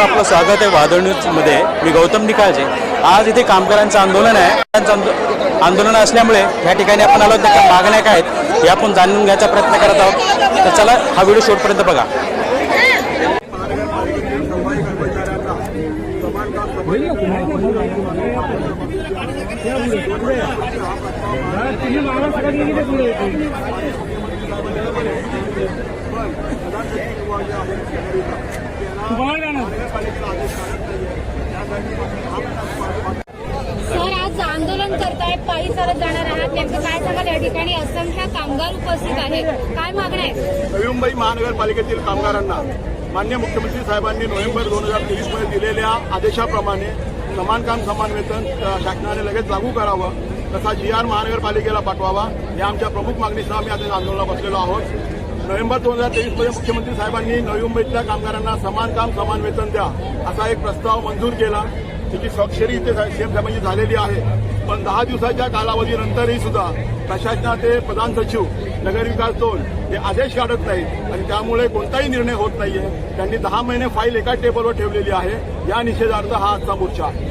सर्वांना आपलं स्वागत आहे वादळ न्यूजमध्ये मी गौतम निकाळजे. आज इथे कामगारांचं आंदोलन आहे. आंदोलन असल्यामुळे या ठिकाणी आपण आलो. त्या मागण्या काय आहेत हे आपण जाणून घ्यायचा प्रयत्न करत आहोत. तर चला हा व्हिडिओ शेवटपर्यंत बघा. सर आज आंदोलन करताय पायी चालत जाणार आहात. नेमकं काय सांगाल? या ठिकाणी असंख्य कामगार उपस्थित आहेत. काय मागण्या आहेत मुंबई महानगरपालिकेतील कामगारांना मान्य मुख्यमंत्री साहेबांनी नोव्हेंबर दोन हजार तेवीसमध्ये दिलेल्या आदेशाप्रमाणे समान काम समान वेतन शासनाने लगेच लागू करावं तसा जी आर महानगरपालिकेला पाठवावा. या आमच्या प्रमुख मागणीसह आम्ही आता आंदोलनाला बसलेलो आहोत. नोव्हेंबर दोन हजार तेवीसमध्ये मुख्यमंत्री साहेबांनी नवी मुंबईतल्या कामगारांना समान काम समान वेतन द्या असा एक प्रस्ताव मंजूर केला. त्याची स्वाक्षरी इथे सीएम साहेबांची झालेली आहे. पण दहा दिवसाच्या कालावधीनंतरही सुद्धा प्रशासनाचे प्रधान सचिव नगरविकास दोन हे आदेश काढत नाहीत आणि त्यामुळे कोणताही निर्णय होत नाहीये. त्यांनी दहा महिने फाईल एका टेबलवर ठेवलेली आहे. या निषेधार्थ हा आजचा मोर्चा आहे.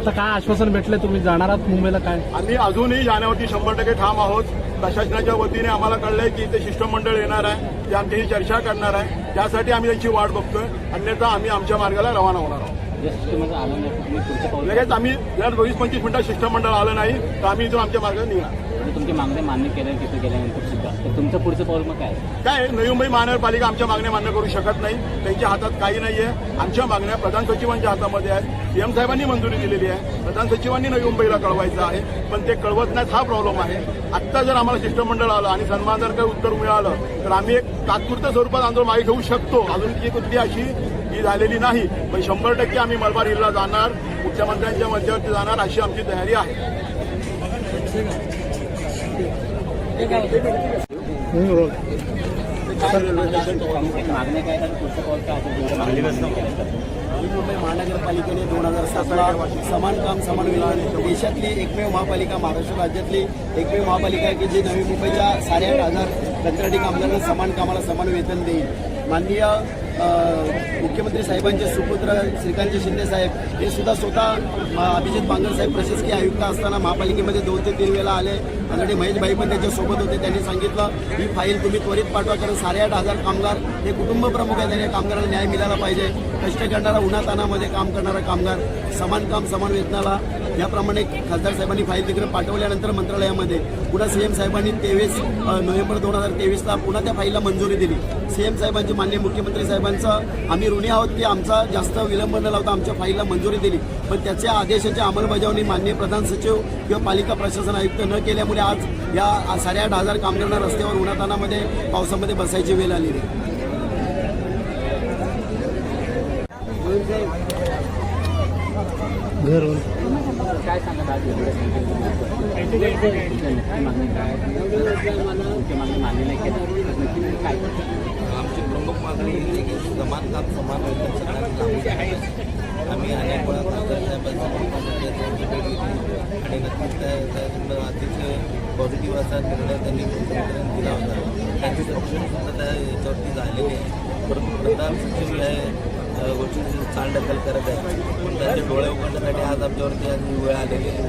आता काय आश्वासन भेटलंय तुम्ही? जाणार आहात मुंबईला काय? आम्ही अजूनही जाण्यावरती शंभर टक्के ठाम आहोत. प्रशासनाच्या वतीने आम्हाला कळलंय की इथे शिष्टमंडळ येणार आहे. ते आमच्याशी चर्चा करणार आहे. त्यासाठी आम्ही त्यांची वाट बघतोय. अन्यथा आम्ही आमच्या मार्गाला रवाना होणार आहोत. लगेच आम्ही जर वीस पंचवीस मिनिटात शिष्टमंडळ आलं नाही तर आम्ही इथून आमच्या मार्गाने निघणार. तुमची मागणी मान्य केल्या तिथे गेल्यानंतर सुद्धा तर तुमचं पुढचं पाऊल मग काय? काय आहे, नवी मुंबई महानगरपालिका आमच्या मागण्या मान्य करू शकत नाही. त्यांच्या हातात काही नाहीये. आमच्या मागण्या प्रधान सचिवांच्या हातामध्ये आहेत. सीएम साहेबांनी मंजुरी दिलेली आहे. प्रधान सचिवांनी नवी मुंबईला कळवायचं आहे. पण ते कळवत नाहीत हा प्रॉब्लेम आहे. आत्ता जर आम्हाला शिष्टमंडळ आलं आणि सन्मान जर काही उत्तर मिळालं तर आम्ही एक तात्पुरत्या स्वरूपात आंदोलन मागे घेऊ शकतो. अजून ती कुठली अशी ही झालेली नाही. पण शंभर टक्के आम्ही मलबार हिलला जाणार. मुख्यमंत्र्यांच्या मध्यावरती जाणार अशी आमची तयारी आहे मागण्या काय आणि पुढचं पाऊल काय असेल तुमच्या मागणी मान्य केल्यानंतर मुंबई महानगरपालिकेने दोन हजार सातला समान काम समान वेतन देशातली एकमेव महापालिका महाराष्ट्र राज्यातली एकमेव महापालिका आहे की जी नवी मुंबईच्या साडेआठ हजार कंत्राटी कामगारांना समान कामाला समान वेतन देईल. माननीय मुख्यमंत्री साहेबांचे सुपुत्र श्रीकांतजी शिंदे साहेब हे सुद्धा स्वतः अभिजित बांगर साहेब प्रशासकीय आयुक्त असताना महापालिकेमध्ये दोन ते तीन वेळा आले. ऑलरेडी महेशभाई पण त्याच्यासोबत होते त्यांनी सांगितलं ही फाईल तुम्ही त्वरित पाठवा कारण साडेआठ हजार कामगार हे कुटुंब प्रमुख आहेत त्यांनी कामगारांना न्याय मिळाला पाहिजे. कष्ट करणारा उन्हातानामध्ये काम करणारा कामगार समान काम समान वेतनाला. याप्रमाणे खासदार साहेबांनी फाईल तिकडे पाठवल्यानंतर मंत्रालयामध्ये पुन्हा सीएम साहेबांनी तेवीस नोव्हेंबर दोन हजार तेवीसला पुन्हा त्या फाईलला मंजुरी दिली. सीएम साहेबांची माननीय मुख्यमंत्री साहेबांचं आम्ही ऋणी आहोत की आमचा जास्त विलंब न लावता आमच्या फाईलला मंजुरी दिली. पण त्याच्या आदेशाची अंमलबजावणी माननीय प्रधान सचिव किंवा पालिका प्रशासन आयुक्त न केल्यामुळे आज या साडेआठ हजार कामगारांना रस्त्यावर उन्हातानामध्ये पावसामध्ये बसायची वेळ आलेली घरून. काय सांगत आज मागणी काय मागणी मान्य नाही केलं काय आमची प्रमुख मागणी ही की समान काम समान वेतन सगळ्यांना आम्ही अनेक वेळा आणि नक्कीच त्या अतिशय पॉझिटिव्ह असा निर्णय त्यांनी मुख्यमंत्र्यांनी दिला होता. त्यांचे सुद्धा त्या याच्यावरती झालेली आहे परंतु प्रधान सचिव आहे गोष्टीची चालढकल करत आहे. पण त्यांचे डोळे उघडण्यासाठी आज आमच्यावरती आज वेळ आलेली आहे.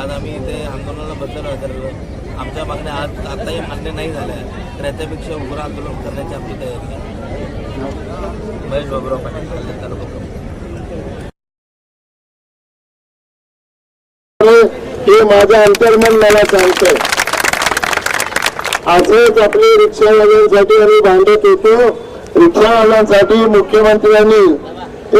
आज आम्ही इथे आंदोलनाला बसलो आहे आमच्या मागण्या आज आताही मान्य नाही झाल्या. तर याच्यापेक्षा उग्र आंदोलन करण्याची आमची तयारी आहे. महेश बाबुराव पाटील तालुका हे माझ्या अंतर्मन मला सांगतंय. असंच आपले रिक्षावाल्यांसाठी आम्ही भांडत होतो. रिक्षावाल्यांसाठी मुख्यमंत्र्यांनी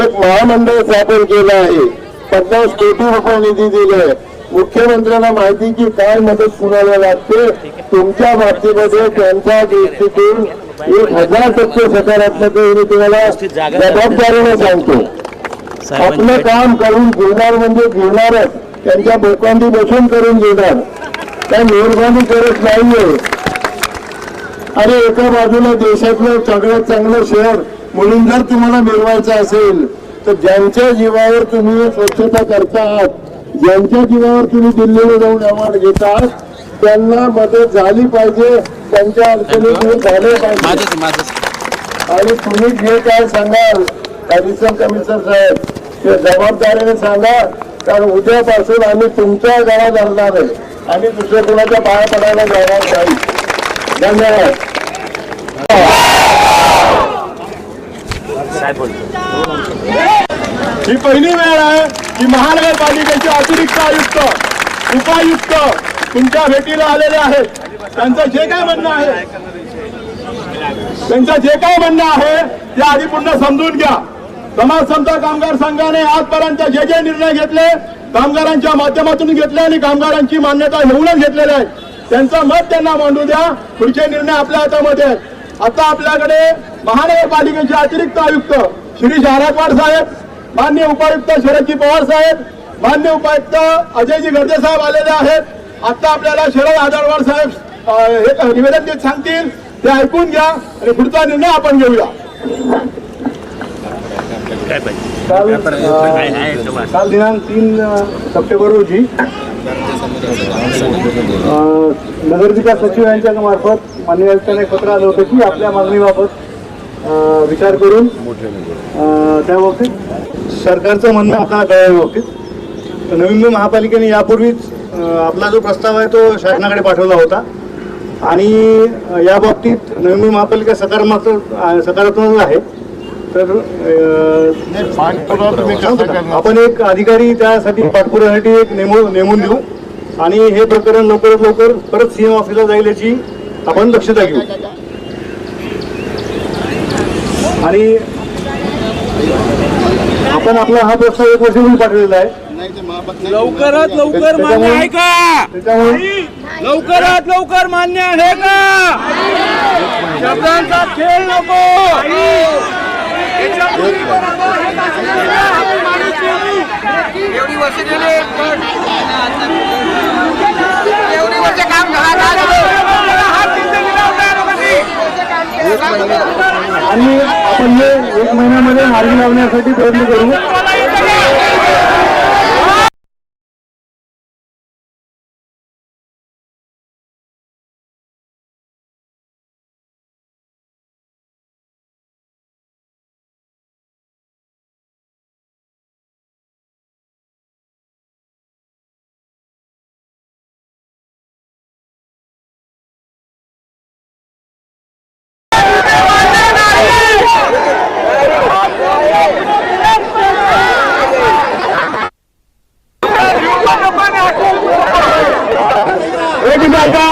एक महामंडळ स्थापन केलं आहे. पन्नास कोटी रुपये निधी दिलाय मुख्यमंत्र्यांना माहिती की काय मदत कुणाला लागते? तुमच्या बाबतीमध्ये त्यांच्या दृष्टीतून एक हजार टक्के सकारात्मक मी तुम्हाला जबाबदारीने सांगतो. आपलं काम करून घेणार म्हणजे घेणारच. त्यांच्या बोकांडी बसून करून घेणार. काय मेहरबानी करत नाहीये. आणि एका बाजूला देशातलं सगळ्यात चांगलं शहर म्हणून जर तुम्हाला मिळवायचं असेल तर ज्यांच्या जीवावर तुम्ही स्वच्छता करतात ज्यांच्या जीवावर तुम्ही दिल्लीला जाऊन अवॉर्ड घेतात त्यांना मदत झाली पाहिजे त्यांच्या अडचणी झाल्या पाहिजे. आणि तुम्ही जे काय सांगाल ऍडिशनल कमिशनर साहेब ते जबाबदारीने सांगा कारण उद्यापासून आम्ही तुमच्या गावात धरणार आहे आम्ही दुसऱ्या कोणाच्या पाया पडायला जाणार नाही. धन्यवाद ही पहिली वेळ आहे की महानगरपालिकेचे अतिरिक्त आयुक्त उपायुक्त तुमच्या भेटीला आलेले आहेत. त्यांचं जे काय म्हणणं आहे त्यांचं जे काय म्हणणं आहे ते आधी पुन्हा समजून घ्या. समाज समता कामगार संघाने आजपर्यंत जे जे निर्णय घेतले कामगारांच्या माध्यमातून घेतले आणि कामगारांची मान्यता घेऊनच घेतलेले आहे त्यांचं मत त्यांना मांडू द्या. पुढचे निर्णय आपल्या हातामध्ये आहेत. आता आपल्याकडे महानगरपालिकेचे अतिरिक्त आयुक्त श्री शहरातवाड साहेब मान्य उपायुक्त शरदजी पवार साहेब मान्य उपायुक्त अजयजी गर्जे साहेब आलेले आहेत. आता आपल्याला शरद आदरवाड साहेब हे निवेदन देत सांगतील. ते ऐकून घ्या आणि पुढचा निर्णय आपण घेऊया. काय पाहिजे? काल? काल दिनांक तीन सप्टेंबर रोजी नगरविकास सचिव यांच्या मार्फत मान्य आयुक्तांना एक पत्र आलं होतं की आपल्या मागणीबाबत विचार करून त्या बाबतीत सरकारचं म्हणणं आपल्याला कळाव्या बाबतीत तर नवी मुंबई महापालिकेने यापूर्वीच आपला जो प्रस्ताव आहे तो शासनाकडे पाठवला होता आणि या बाबतीत नवी मुंबई महापालिका सकारात्मक सकारात्मक आहे तर आपण एक अधिकारी त्यासाठी पाठपुराव्यासाठी एक नेमू नेमून देऊ. आणि हे प्रकरण लवकरात लवकर परत सीएम ऑफिसला जाईल याची आपण दक्षता घेऊ. आणि आपण आपला हा प्रस्ताव एक वर्षापूर्वी पाठवलेला आहे. लवकरात लवकर मान्य आहे का? त्याच्यामुळे लवकरात लवकर मान्य आहे का? शब्दांचा खेळ नको. एवढी वर्ष गेले. एवढी वर्ष काम आणि आपण हे एक महिन्यामध्ये मार्गी लावण्यासाठी प्रयत्न करू. ऐका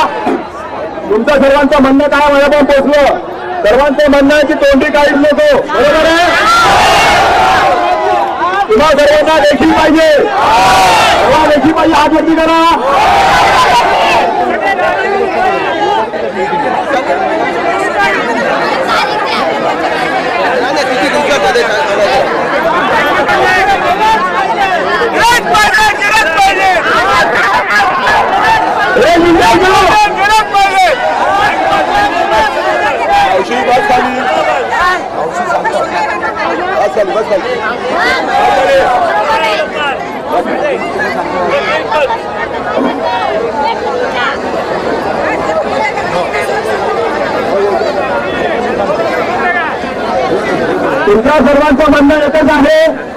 तुमचं सर्वांचं म्हणणं काय मला पण पोचलं. सर्वांचं म्हणणं आहे की तोंडी काहीच नको बरोबर आहे? तुम्हा सर्वांना लेखी पाहिजे. तेव्हा लेखी पाहिजे हात वरती करा एक मिनिट ऐका. औषधी बस खाली बस खाली बस खाली तुमच्या सर्वांचं म्हणणं एकच आहे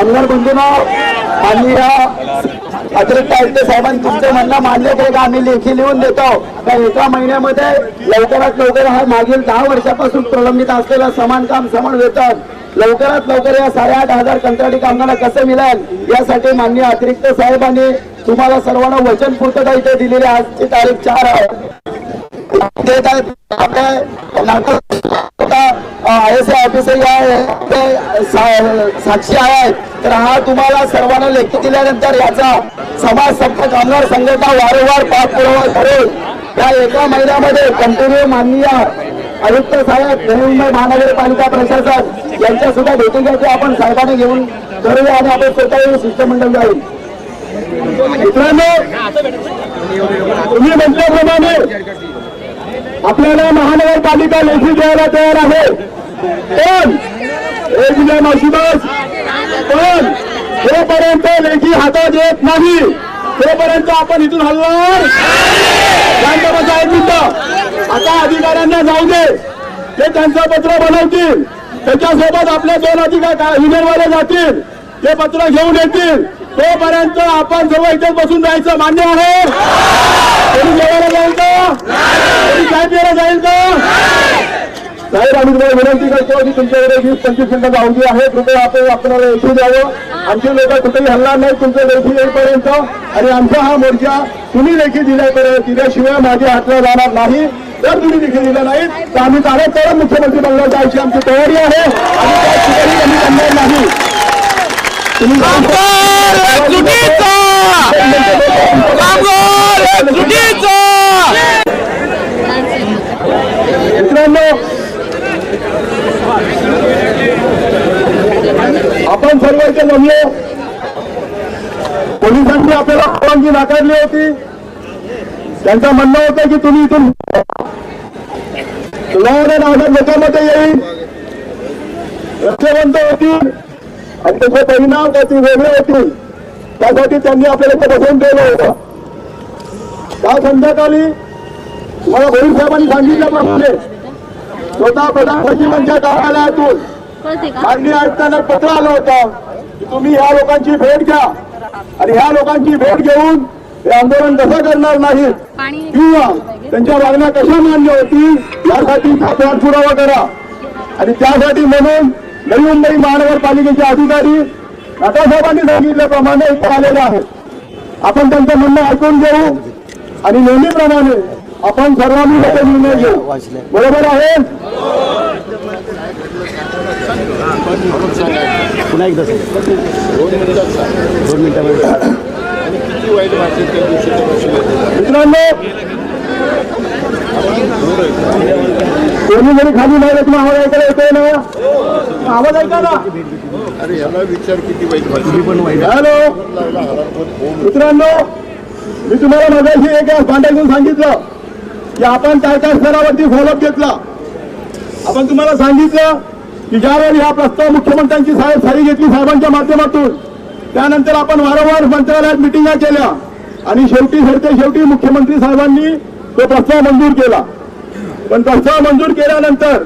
आमदार बंधूंनो माननीय अतिरिक्त आयुक्त साहेबांनी तुमचं म्हणणं मान्य केलं का? आम्ही लेखी लिहून देतो. तर एका महिन्यामध्ये लवकरात लवकर हा मागील दहा वर्षापासून प्रलंबित असलेलं समान काम समान वेतन लवकरात लवकर या साडेआठ हजार कंत्राटी कामगारांना कसं मिळेल? यासाठी माननीय अतिरिक्त साहेबांनी तुम्हाला सर्वांना वचन पूर्तता इथे दिलेली आजची तारीख चार आहे. देत आय एस ऑफिसर या ते सा- साक्षी आहेत तर हा तुम्हाला सर्वांना लेखी दिल्यानंतर याचा समाज संप कामगार संघटना वारंवार पाठपुरावा करेल. त्या एका महिन्यामध्ये कंटिन्यू माननीय आयुक्त साहेब नवी मुंबई महानगरपालिका प्रशासन यांच्या सुद्धा भेटी घ्यायची आपण साहेबांनी घेऊन करूया आणि आपण स्वतः शिष्टमंडळ जाईल मित्रांनो तुम्ही म्हटल्याप्रमाणे आपल्याला महानगरपालिका लेखी द्यायला तयार आहे. पण एक विजय मावशी पण जोपर्यंत लेखी हातात येत नाही तोपर्यंत आपण इथून हलणार शांत एक आता अधिकाऱ्यांना जाऊ दे. ते त्यांचं पत्र बनवतील. त्याच्यासोबत आपल्या दोन अधिकार युनियनवाले जातील. ते पत्र घेऊन येतील. तोपर्यंत आपण सर्व इथेच बसून जायचं मान्य आहे? कोणी जेवायला जाईल का? कोणी काय प्यायला जाईल का? साहेब आम्ही तुम्हाला विनंती करतो की तुमच्याकडे वीस पंचवीस मिनिटाचा अवधी आहे. कृपया आपण आपल्याला लेखी द्यावं. आमचे लोक कुठेही हल्ला नाही तुमच्या लेखी येईपर्यंत. आणि आमचा हा मोर्चा तुम्ही लेखी दिल्यापर्यंत दिल्याशिवाय माझ्या हातला जाणार नाही. जर तुम्ही देखील दिलं नाही तर आम्ही चालत चालत मुख्यमंत्री बंगल्यात जायची आमची तयारी आहे. आणि त्या ठिकाणी आम्ही करणार नाही. मित्रांनो आपण सर्व इथे जमलो पोलिसांनी आपल्याला परवानगी नाकारली होती. त्यांचं म्हणणं होतं की तुम्ही इथून लॉ अँड ऑर्डर लोकांमध्ये येईल. रस्ते बंद होतील. आणि त्याचे परिणाम त्याचे वेगळे होतील त्यासाठी त्यांनी आपल्याला इथे बसवून ठेवलं होतं. काल संध्याकाळी मला भोईर साहेबांनी सांगितल्याप्रमाणे स्वतः प्रधान सचिवांच्या कार्यालयातून मागणी आयुक्तांना पत्र आलं होतं की तुम्ही ह्या लोकांची भेट घ्या. आणि ह्या लोकांची भेट घेऊन हे आंदोलन कसं करणार नाहीत किंवा त्यांच्या मागण्या कशा मान्य होतील यासाठी पाठपुरावा करा. आणि त्यासाठी म्हणून नवी मुंबई महानगरपालिकेचे अधिकारी नाटासाहेबांनी सांगितल्याप्रमाणे इथे आलेले आहेत. आपण त्यांचं म्हणणं ऐकून घेऊ आणि नेहमीप्रमाणे आपण सर्वांनी त्याचा निर्णय घेऊ. बरोबर आहे? पुन्हा एकदा दोन मिनिटामध्ये. मित्रांनो कोणी जरी खाली नाही तुम्ही आवाज ऐकायला येतोय ना? आवाज ऐका ना अरे याला विचार किती वाईट. हॅलो? मित्रांनो मी तुम्हाला मगाशी एक भांड्यातून सांगितलं की आपण काय काय स्तरावरती फॉलोअप घेतला. आपण तुम्हाला सांगितलं की ज्यावेळी हा प्रस्ताव मुख्यमंत्र्यांची साहेब सारी घेतली साहेबांच्या माध्यमातून त्यानंतर आपण वारंवार मंत्रालयात मिटिंगा केल्या. आणि शेवटी शेवटी शेवटी मुख्यमंत्री साहेबांनी तो प्रस्ताव मंजूर केला. पण प्रस्ताव मंजूर केल्यानंतर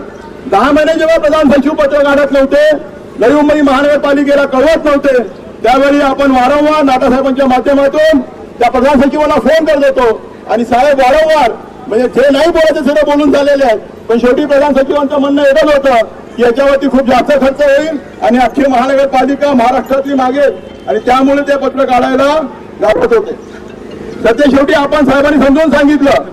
दहा महिने जेव्हा प्रधान सचिव पत्र काढत नव्हते नवी मुंबई महानगरपालिकेला कळवत नव्हते त्यावेळी आपण वारंवार नाटासाहेबांच्या माध्यमातून त्या प्रधान सचिवाला फोन करत होतो आणि साहेब वारंवार म्हणजे जे नाही बोलायचे सगळं बोलून झालेले आहेत. पण शेवटी प्रधान सचिवांचं म्हणणं एवढंच होतं की याच्यावरती खूप जास्त खर्च होईल आणि अख्खी महानगरपालिका महाराष्ट्रातली मागेल. आणि त्यामुळे ते पत्र काढायला घाबरत होते. तर ते शेवटी आपण साहेबांनी समजून सांगितलं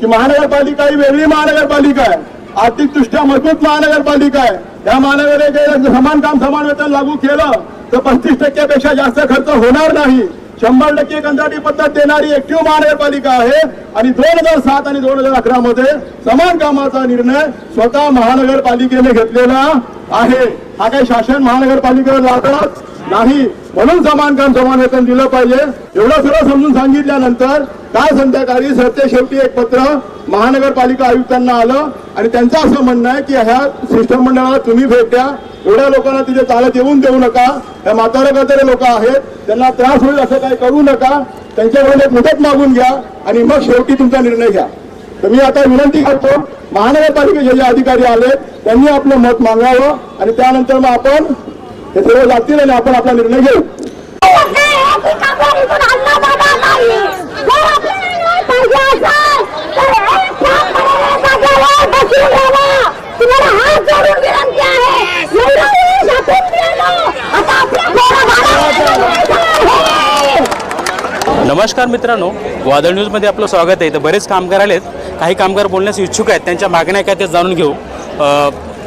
की महानगरपालिका ही वेगळी महानगरपालिका आहे. आर्थिकदृष्ट्या मजबूत महानगरपालिका आहे. त्या महानगरपालिकेला समान काम समान वेतन लागू केलं तर पस्तीस टक्क्यापेक्षा जास्त खर्च होणार नाही. शंभर टक्के कंत्राटी पद्धत देणारी एकटीव महानगरपालिका आहे. आणि दोन हजार सात आणि दोन हजार अकरा मध्ये समान कामाचा निर्णय स्वतः महानगरपालिकेने घेतलेला आहे. हा काही शासन महानगरपालिकेवर लागणार नाही. म्हणून समान काम समान वेतन दिलं पाहिजे. एवढं सर्व समजून सांगितल्यानंतर काल संध्याकाळी सरते शेवटी एक पत्र महानगरपालिका आयुक्तांना आलं आणि त्यांचं असं म्हणणं आहे की ह्या शिष्टमंडळाला तुम्ही भेट द्या. एवढ्या लोकांना तिथे चालत येऊन देऊ नका. ह्या म्हातारे करणारे लोक आहेत. त्यांना त्रास होईल असं काही करू नका. त्यांच्याकडून एक मुदत मागून घ्या आणि मग शेवटी तुमचा निर्णय घ्या. तर मी आता विनंती करतो महानगरपालिकेचे जे अधिकारी आले त्यांनी आपलं मत मागावं आणि त्यानंतर मग आपण हे सर्व जातील आणि आपण आपला निर्णय घेऊ. नमस्कार मित्रांनो वादळ न्यूजमध्ये आपलं स्वागत आहे. तर बरेच कामगार आलेत. काही कामगार बोलण्यास इच्छुक आहेत. त्यांच्या मागण्या काय ते जाणून घेऊ.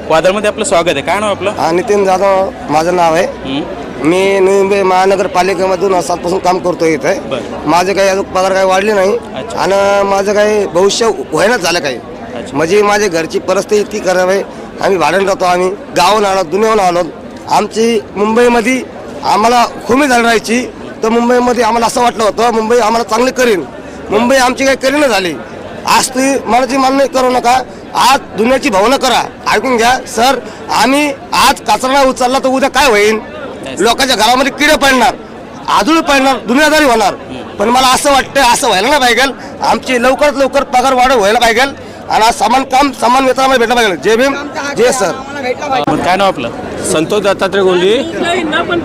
वादळमध्ये आपलं स्वागत आहे. काय नाव आपलं? हा नितीन जाधव माझं नाव आहे. हं? मी मुंबई महानगरपालिकेमधून सातपासून काम करतो इथे. बरं. माझे काही अजून पगार काही वाढले नाही. अच्छा. आणि माझं काही भविष्य व्हायलाच झालं काही. अच्छा. म्हणजे माझी घरची परिस्थिती इतकी खराब आहे. आम्ही भाड्यानं राहतो आम्ही गावून आलो दुनियाहून आलो. आमची मुंबईमध्ये आम्हाला खुमी झाली राहायची तर मुंबईमध्ये आम्हाला असं वाटलं होतं मुंबई आम्हाला चांगली करीन. मुंबई आमची काही करीन झाली. आज ती मनाची मान्य करू नका. आज दुनियाची भावना करा. ऐकून घ्या. सर आम्ही आज कचरा उचलला तर उद्या काय होईल? लोकांच्या घरामध्ये किडे पडणार. आजूळ पडणार. दुनियादारी होणार. पण मला असं वाटतं असं व्हायला नाही पाहिजे. आमची लवकरात लवकर पगार वाढ व्हायला पाहिजे. आणि आज समान काम समान वेतन आम्हाला भेटलं पाहिजे. जय भीम. जय सर. काय नाव आपलं? संतोष दत्तात्रय गोंडी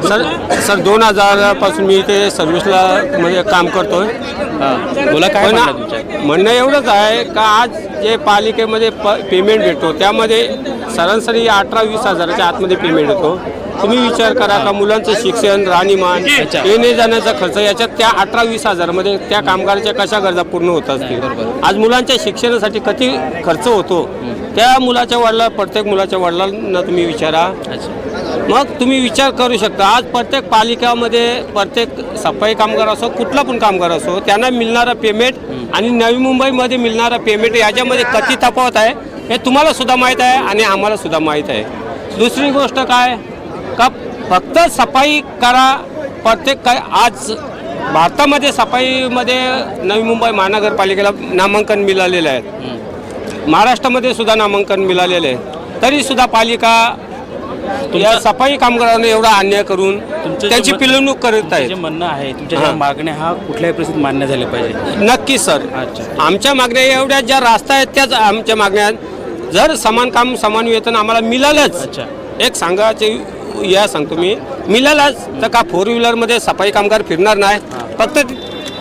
सर सर दोन हजारापासून मी इथे सर्व्हिसला म्हणजे काम करतोय. बोला काय पण म्हणणं एवढंच आहे का आज जे पालिकेमध्ये प पेमेंट भेटतो त्यामध्ये सरासरी अठरा वीस हजाराच्या आतमध्ये पेमेंट येतो. तुम्ही विचार करा का मुलांचं शिक्षण राहणीमान. येणे जाण्याचा खर्च याच्यात त्या अठरा वीस हजारामध्ये त्या कामगाराच्या कशा गरजा पूर्ण होत असतील? आज मुलांच्या शिक्षणासाठी किती खर्च होतो? त्या मुलाच्या वडिला प्रत्येक मुलाच्या वडिलांना तुम्ही विचारा. मग तुम्ही विचार करू शकता. आज प्रत्येक पालिकामध्ये प्रत्येक सफाई कामगार असो कुठला पण कामगार असो त्यांना मिळणारा पेमेंट आणि नवी मुंबईमध्ये मिळणारा पेमेंट याच्यामध्ये किती तफावत आहे हे तुम्हाला सुद्धा माहीत आहे आणि आम्हाला सुद्धा माहीत आहे. दुसरी गोष्ट काय? का फक्त सफाई करा. प्रत्येक काय आज भारतामध्ये सफाईमध्ये नवी मुंबई महानगरपालिकेला नामांकन मिळालेलं आहे. महाराष्ट्रामध्ये सुद्धा नामांकन मिळालेलं आहे. तरी सुद्धा पालिका या सफाई कामगारांना एवढा अन्याय करून त्यांची पिळवणूक करत आहे म्हणणं आहे तुमच्या मागण्या हा कुठल्याही परिस्थितीत मान्य झाले पाहिजे. नक्की सर. आमच्या मागण्या एवढ्या ज्या रास्ता आहेत त्याच आमच्या मागण्या. जर समान काम समान वेतन आम्हाला मिळालंच. एक सांगायचे या सांगतो मी. मिळालंच तर का फोर व्हीलरमध्ये सफाई कामगार फिरणार नाही? फक्त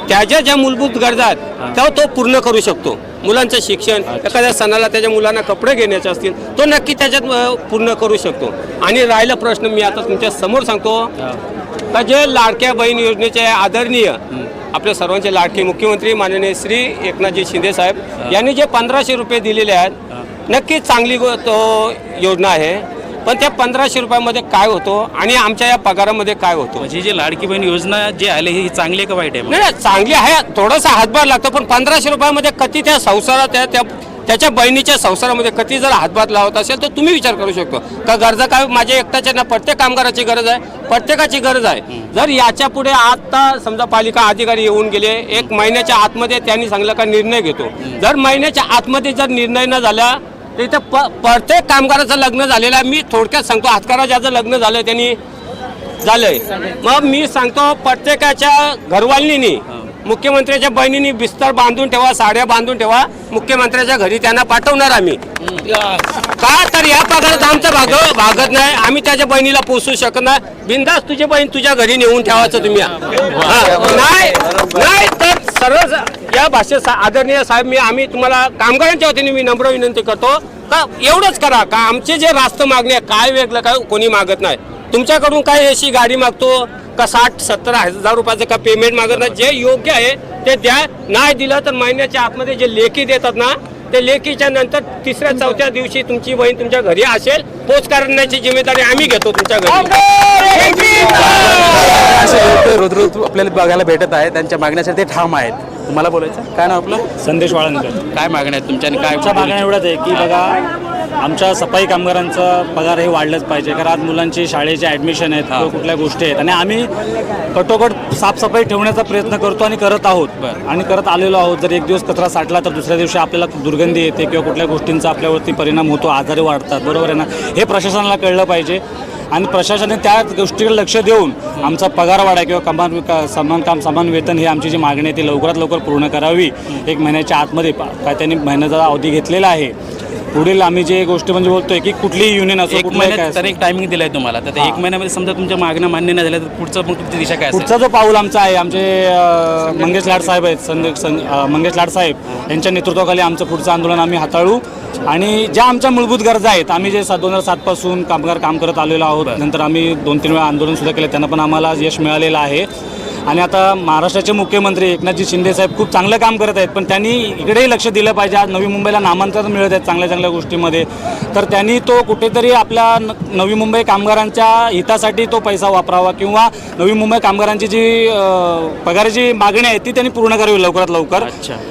त्याच्या ज्या मूलभूत गरजा आहेत त्या तो पूर्ण करू शकतो. मुलांचं शिक्षण एखाद्या सणाला त्याच्या मुलांना कपडे घेण्याचे असतील तो नक्की त्याच्यात पूर्ण करू शकतो. आणि राहिला प्रश्न मी आता तुमच्यासमोर सांगतो. का जे लाडक्या बहीण योजनेचे आदरणीय आपले सर्वांचे लाडके मुख्यमंत्री माननीय श्री एकनाथजी शिंदे साहेब यांनी जे पंधराशे रुपये दिलेले आहेत नक्कीच चांगली तो योजना आहे. पण त्या पंधराशे रुपयामध्ये काय होतो आणि आमच्या या पगारामध्ये काय होतो? म्हणजे जी लाडकी बहीण योजना जे आले ही चांगली आहे का वाईट आहे? नाही चांगली आहे थोडासा हातभार लागतो पण पंधराशे रुपयामध्ये कधी त्या संसारात त्या त्या त्याच्या बहिणीच्या संसारामध्ये कधी जर हातभार लावत असेल तर तुम्ही विचार करू शकतो. का गरजा काय माझ्या एकट्याच्या ना प्रत्येक कामगाराची गरज आहे प्रत्येकाची गरज आहे. जर याच्यापुढे आता समजा पालिका अधिकारी येऊन गेले एक महिन्याच्या आतमध्ये त्यांनी सांगलं का निर्णय घेतो. जर महिन्याच्या आतमध्ये जर निर्णय न झाला इथं प प्रत्येक कामगाराचं लग्न झालेलं आहे. मी थोडक्यात सांगतो हातकारा ज्याचं लग्न झालं त्यांनी झालंय. मग मी सांगतो प्रत्येकाच्या घरवालिनीनी मुख्यमंत्र्याच्या बहिणींनी बिस्तर बांधून ठेवा साड्या बांधून ठेवा मुख्यमंत्र्याच्या घरी त्यांना पाठवणार आम्ही. का तर या पगारात आमचं भाग भागत नाही आम्ही त्याच्या बहिणीला पोचू शकत नाही. बिंदास तुझी बहीण तुझ्या घरी नेऊन ठेवायचं तुम्ही. नाही नाही तर सर्व या भाषेत आदरणीय साहेब मी आम्ही तुम्हाला कामगारांच्या वतीने मी नम्र विनंती करतो का एवढंच करा का आमचे जे रास्त मागणी आहे काय वेगळं काय कोणी मागत नाही. तुमच्याकडून काय अशी गाडी मागतो? का साठ सत्तर हजार रुपयाचं का पेमेंट मागत जे योग्य आहे ते द्या. नाही दिलं तर महिन्याच्या आतमध्ये जे लेखी देतात ना ते लेखीच्या नंतर तिसऱ्या चौथ्या दिवशी तुमची बहीण तुमच्या घरी असेल पोच करण्याची जिम्मेदारी आम्ही घेतो तुमच्या घरी. असे लोक रोज रोज आपल्याला बघायला भेटत आहे त्यांच्या मागण्यासाठी ते ठाम आहेत. तुम्हाला बोलायचं? काय नाव आपलं? संदेश वाळंकर. काय मागण्या आहेत तुमच्या काय मागण्या एवढ्याच आहे की बघा आमच्या सफाई कामगारांचा पगार हे वाढलंच पाहिजे कारण आज मुलांची शाळेचे ॲडमिशन आहेत किंवा कुठल्या गोष्टी आहेत. आणि आम्ही कटोकट साफसफाई ठेवण्याचा प्रयत्न करतो आणि करत आहोत. आणि करत आलेलो आहोत. जर एक दिवस कचरा साठला तर दुसऱ्या दिवशी आपल्याला दुर्गंधी येते किंवा कुठल्या गोष्टींचा आपल्यावरती परिणाम होतो आजारी वाढतात. बरोबर आहे ना? हे प्रशासनाला कळलं पाहिजे. आणि प्रशासनाने त्या गोष्टीकडे लक्ष देऊन आमचा पगार वाढा किंवा कमान समान काम समान वेतन ही आमची जी मागणी आहे ती लवकरात लवकर पूर्ण करावी. एक महिन्याच्या आतमध्ये त्यांनी महिन्याचा अवधी घेतलेला आहे. पुढील आम्ही जे गोष्ट म्हणजे बोलतोय की कुठलीही युनियन असो एक कुठलंही काय महिन्यात असो. तर एक टायमिंग दिलाय तुम्हाला. तर एक महिन्यामध्ये समजा तुमच्या मागण्या मान्य नाही झाल्या तर पुढचं मग तुमची दिशा काय असेल? पुढचा जो पाऊल आमचा आहे आमचे अ, मंगेश लाड साहेब आहेत संद सं- अ, मंगेश लाड साहेब यांच्या नेतृत्वाखाली आमचं पुढचं आंदोलन आम्ही हाताळू. आणि ज्या आमच्या मूलभूत गरजा आहेत आम्ही जे सात दोन हजार सातपासून कामगार काम करत आलेलो आहोत नंतर आम्ही दोन तीन वेळा आंदोलन सुद्धा केलं त्यांना पण आम्हाला यश मिळालेलं आहे. आणि आता महाराष्ट्राचे मुख्यमंत्री एकनाथजी शिंदे साहेब खूप चांगलं काम करत आहेत पण त्यांनी इकडेही लक्ष दिलं पाहिजे. आज नवी मुंबईला नामांतरण मिळत आहेत चांगल्या चांगल्या गोष्टीमध्ये. तर त्यांनी तो कुठेतरी आपल्या नवी मुंबई कामगारांच्या हितासाठी तो पैसा वापरावा किंवा नवी मुंबई कामगारांची जी पगाराची मागणी आहे ती त्यांनी पूर्ण करावी लवकरात लवकर.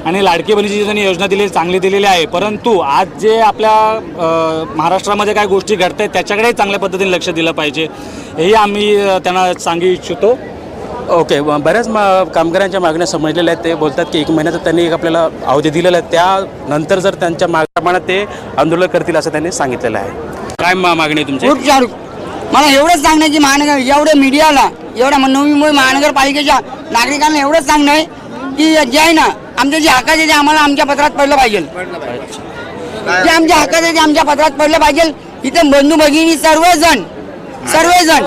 आणि लाडकी बहिणीची जी त्यांनी योजना दिली चांगली दिलेली आहे. परंतु आज जे आपल्या महाराष्ट्रामध्ये काय गोष्टी घडत आहेत त्याच्याकडेही चांगल्या पद्धतीने लक्ष दिलं पाहिजे. हेही आम्ही त्यांना सांगू इच्छितो. ओके बऱ्याच मा कामगारांच्या मागण्या समजलेल्या आहेत. ते बोलतात की एक महिन्याचा त्यांनी एक आपल्याला अवधी दिलेला आहे. त्यानंतर जर त्यांच्या मागप्रमाणे ते आंदोलन करतील असं त्यांनी सांगितलेलं आहे. काय मा मागणी आहे तुमची? खूप चालू. मला एवढंच सांगणं की महानगर एवढं मीडियाला एवढ्या नवी मुंबई महानगरपालिकेच्या नागरिकांना एवढंच सांगणं आहे की जे आहे ना आमचे जे हक्काचे जे आम्हाला आमच्या पत्रात पडलं पाहिजे. जे आमच्या हक्काचे जे आमच्या पत्रात पडलं पाहिजे. इथे बंधू भगिनी सर्वजण सर्वजण.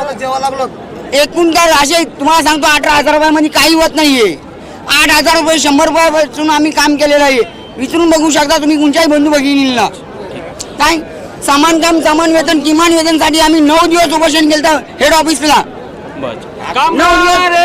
एकूण काय असे तुम्हाला सांगतो अठरा हजार रुपयामध्ये काही होत नाहीये. आठ हजार रुपये शंभर रुपयापासून आम्ही काम केलेलं आहे. विचारून बघू शकता तुम्ही कोणत्याही बंधू भगिनींना. काय? समान काम समान वेतन किमान वेतनसाठी आम्ही नऊ दिवस उपोषण केलं हेड ऑफिसला नऊ दिवस